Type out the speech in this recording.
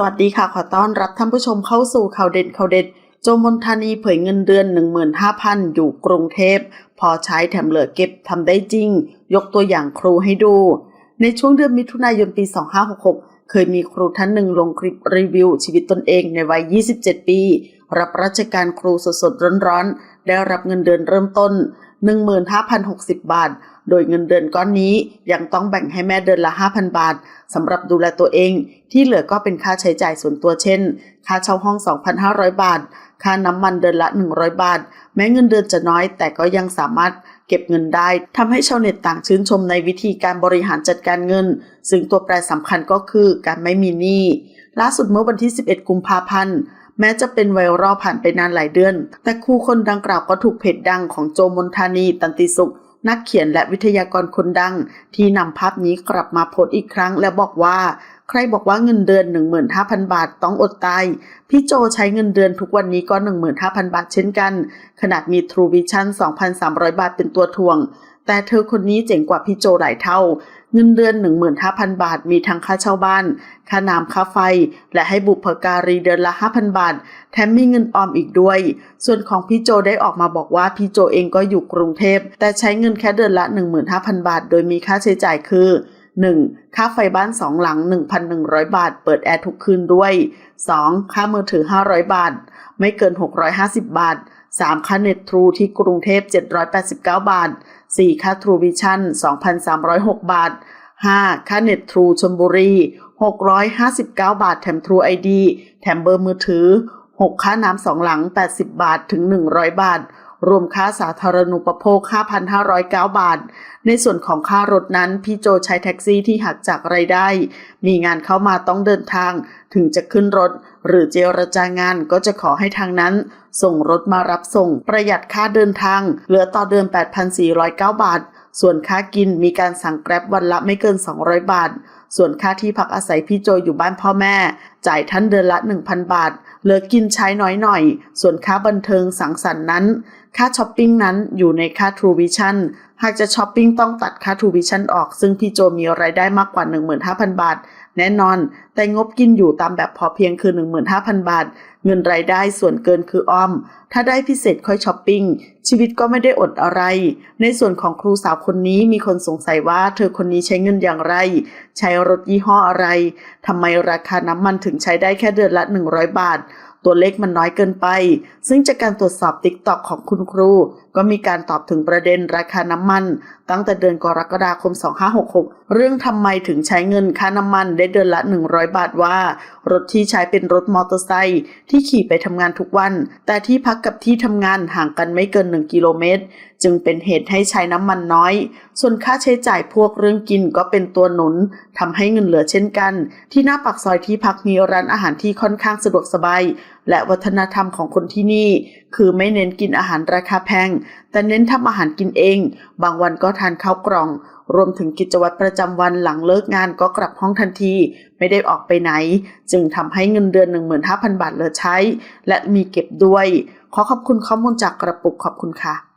สวัสดีค่ะ ขอต้อนรับท่านผู้ชมเข้าสู่ข่าวเด่นข่าวเด็ด โจมนทานีเผยเงินเดือน 15,000 อยู่กรุงเทพ พอใช้แถมเหลือเก็บทำได้จริง ยกตัวอย่างครูให้ดู ในช่วงเดือนมิถุนายนปี 2566 เคยมีครูท่านหนึ่งลงคลิปรีวิวชีวิตตนเองในวัย 27 ปี รับราชการครูสดๆร้อนๆ ได้รับเงินเดือนเริ่มต้น 15,060 บาท โดยเงินเดือนก้อนนี้ยังต้องแบ่งให้แม่เดือนละ 5,000 บาทสำหรับดูแลตัวเอง ที่เหลือก็เป็นค่าใช้จ่ายส่วนตัวเช่น ค่าเช่าห้อง 2,500 บาท ค่าน้ำมันเดือนละ 100 บาท แม้เงินเดือนจะน้อยแต่ก็ยังสามารถเก็บเงินได้ทำให้ชาวเน็ตต่างชื่นชมในวิธีการบริหารจัดการเงิน ซึ่งตัวแปรสำคัญก็คือการไม่มีหนี้ล่าสุดเมื่อวันที่ 11 กุมภาพันธ์ แม้จะเป็นไวรัลผ่านไปนานหลายเดือน แต่ครูคนดังกล่าวก็ถูกเพจดังของโจมนทานี ตันติสุข นักเขียนและวิทยากรคนดัง ที่นำภาพนี้กลับมาโพสอีกครั้ง และบอกว่า ใครบอกว่าเงินเดือน 15,000 บาทต้องอดตาย พี่โจใช้เงินเดือนทุกวันนี้ก็ 15,000 บาทเช่นกัน ขนาดมี True Vision 2,300 บาทเป็นตัวทวง แต่เธอคนนี้เจ๋งกว่าพี่โจหลายเท่า เงินเดือน 15,000 บาท มีทั้งค่าเช่าบ้าน ค่าน้ำค่าไฟ และให้บุพการีเดือนละ 5,000 บาท แถมมีเงินออมอีกด้วย ส่วนของพี่โจได้ออกมาบอกว่าพี่โจเองก็อยู่กรุงเทพ แต่ใช้เงินแค่เดือนละ 15,000 บาท โดยมีค่าใช้จ่ายคือ 1. ค่าไฟบ้าน2หลัง 1,100 บาท เปิดแอร์ทุกคืนด้วย 2. ค่ามือถือ 500 บาท ไม่เกิน 650 บาท 3. ค่าเน็ตทรูที่กรุงเทพ 789 บาท 4. ค่าทรูวิชั่น2,306 บาท 5. ค่าเน็ตทรูชลบุรี 659 บาท แถมทรูไอดีแถมเบอร์มือถือ 6 ค่าน้ำสองหลัง 80 บาทถึง 100 บาท รวมค่าสาธารณูปโภค 5,509 บาท ในส่วนของค่ารถนั้นพี่โจใช้แท็กซี่ที่หักจากไรายได้ มีงานเข้ามาต้องเดินทาง ถึงจะขึ้นรถ หรือเจรจางานก็จะขอให้ทางนั้น ส่งรถมารับส่ง ประหยัดค่าเดินทาง เหลือต่อเดือน 8,409 บาท ส่วนค่ากินมีการสั่งแกร็บวันละไม่เกิน 200 บาท ส่วนค่าที่พักอาศัยพี่โจอยู่บ้านพ่อแม่ จ่ายท่านเดือนละ 1,000 บาทเหลือกินใช้น้อยหน่อย ส่วนค่าบันเทิงสังสรรค์นั้นค่าช้อปปิ้งนั้นอยู่ในค่า True Vision หากจะช้อปปิ้งต้องตัดค่า True Vision ออก ซึ่งพี่โจมีรายได้มากกว่า 15,000 บาท แน่นอน แต่งบกินอยู่ตามแบบพอเพียงคือ 15,000 บาท เงินรายได้ส่วนเกินคืออ้อม ถ้าได้พิเศษค่อยช้อปปิ้ง ชีวิตก็ไม่ได้อดอะไร ในส่วนของครูสาวคนนี้มีคนสงสัยว่า เธอคนนี้ใช้เงินอย่างไร ใช้รถยี่ห้ออะไรทำไมราคาน้ำมันถึงใช้ได้แค่เดือนละ 100 บาท ตัวเลขมันน้อยเกินไป ซึ่งจากการตรวจสอบติ๊กตอกของคุณครู ก็มีการตอบถึงประเด็นราคาน้ำมัน ตั้งแต่เดือนกรกฎาคม 2566 เรื่องทำไมถึงใช้เงินค่าน้ำมันได้เดือนละ 100 บาทว่า รถที่ใช้เป็นรถมอเตอร์ไซค์ที่ขี่ไปทำงานทุกวัน แต่ที่พักกับที่ทำงานห่างกันไม่เกิน 1 กิโลเมตร จึงเป็นเหตุให้ใช้น้ำมันน้อย ส่วนค่าใช้จ่ายพวกเรื่องกินก็เป็นตัวหนุนทำให้เงินเหลือเช่นกัน ที่หน้าปากซอยที่พักมีร้านอาหารที่ค่อนข้างสะดวกสบาย และวัฒนธรรมของคนที่นี่ คือไม่เน้นกินอาหารราคาแพง แต่เน้นทำอาหารกินเอง บางวันก็ทานข้าวกล่อง รวมถึงกิจวัตรประจำวันหลังเลิกงานก็กลับห้องทันที ไม่ได้ออกไปไหน จึงทำให้เงินเดือน 15,000 บาทเหลือใช้ และมีเก็บด้วย ขอขอบคุณข้อมูลจากกระปุกขอบคุณค่ะ